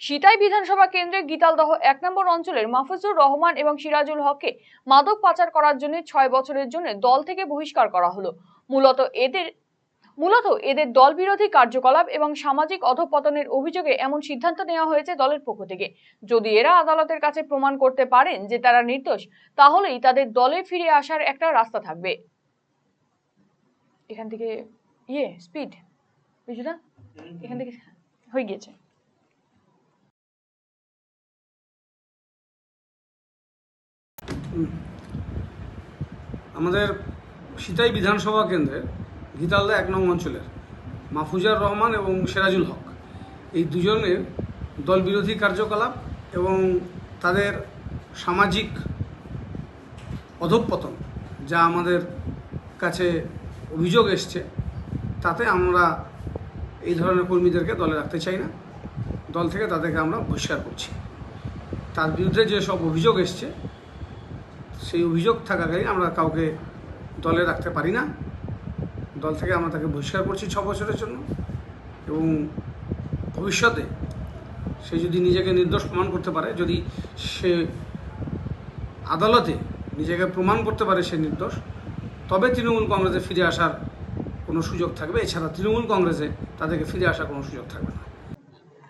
সিতাই বিধানসভা কেন্দ্রের গীতালদহ এক নম্বর অঞ্চলের মাহফুজুর রহমান এবং সিরাজুল হককে মাদক পাচার করার জন্য ছয় বছরের জন্য দল থেকে বহিষ্কার করা হলো। মূলত এদের মূলত এদের দল বিরোধী কার্যকলাপ এবং সামাজিক অধঃপতনের অভিযোগে এমন সিদ্ধান্ত নেওয়া হয়েছে দলের পক্ষ থেকে। যদি এরা আদালতের কাছে প্রমাণ করতে পারেন যে তারা নির্দোষ, তাহলেই তাদের দলে ফিরে আসার একটা রাস্তা থাকবে। এখান থেকে ইয়ে স্পিড বিজুদা? এখান থেকে হয়ে গিয়েছে। আমাদের সিতাই বিধানসভা কেন্দ্রের গীতালদা এক নং অঞ্চলের মাহফুজার রহমান এবং সেরাজুল হক এই দুজনের দল বিরোধী কার্যকলাপ এবং তাদের সামাজিক অধঃপতন যা আমাদের কাছে অভিযোগ এসছে, তাতে আমরা এই ধরনের কর্মীদেরকে দলে রাখতে চাই না। দল থেকে তাদেরকে আমরা বহিষ্কার করছি। তার বিরুদ্ধে যে সব অভিযোগ এসছে সেই অভিযোগ থাকাকালীন আমরা কাউকে দলে রাখতে পারি না। দল থেকে আমরা তাকে বহিষ্কার করছি ছ বছরের জন্য এবং ভবিষ্যতে সে যদি নিজেকে নির্দোষ প্রমাণ করতে পারে, যদি সে আদালতে নিজেকে প্রমাণ করতে পারে সে নির্দোষ, তবে তৃণমূল কংগ্রেসে ফিরে আসার কোনো সুযোগ থাকবে। এছাড়া তৃণমূল কংগ্রেসে তাদেরকে ফিরে আসার কোনো সুযোগ থাকবে না।